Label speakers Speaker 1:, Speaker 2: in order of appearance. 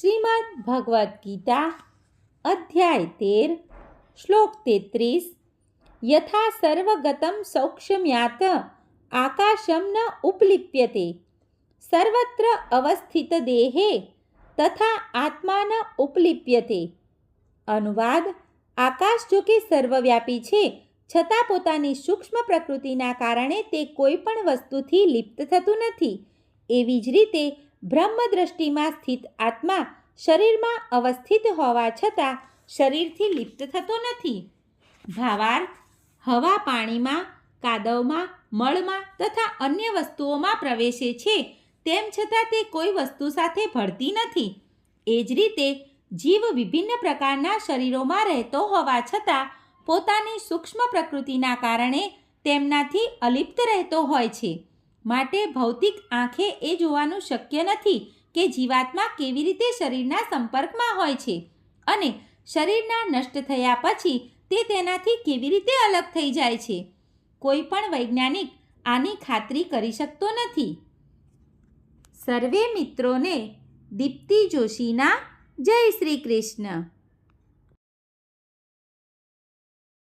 Speaker 1: શ્રીમદ ભગવદ્ ગીતા, અધ્યાય તેર, શ્લોક તેત્રીસ, યથા સર્વગતમ સૌક્ષ્મ્યાત આકાશમ ન ઉપલિપ્યતે, સર્વત્ર અવસ્થિત દેહે, તથા આત્મા ન ઉપલિપ્યતે. અનુવાદ, આકાશ જો કે સર્વવ્યાપી છે, છતાં પોતાની સૂક્ષ્મ પ્રકૃતિના કારણે તે કોઈ પણ વસ્તુથી લિપ્ત થતું નથી. એવી જ રીતે બ્રહ્મ દ્રષ્ટિમાં સ્થિત આત્મા શરીરમાં અવસ્થિત હોવા છતાં શરીરથી લિપ્ત થતો નથી. ભાવાર્થ, હવા પાણીમાં, કાદવમાં, મળમાં તથા અન્ય વસ્તુઓમાં પ્રવેશે છે, તેમ છતાં તે કોઈ વસ્તુ સાથે ભળતી નથી. એ જ રીતે જીવ વિભિન્ન પ્રકારના શરીરોમાં રહેતો હોવા છતાં પોતાની સૂક્ષ્મ પ્રકૃતિના કારણે તેમનાથી અલિપ્ત રહેતો હોય છે. માટે ભૌતિક આંખે એ જોવાનું શક્ય નથી કે જીવાત્મા કેવી રીતે શરીરના સંપર્કમાં હોય છે અને શરીરના નષ્ટ થયા પછી તે તેનાથી કેવી રીતે અલગ થઈ જાય છે. કોઈ પણ વૈજ્ઞાનિક આની ખાતરી કરી શકતો નથી. સર્વે મિત્રોને દીપ્તિ જોશીના જય શ્રી કૃષ્ણ.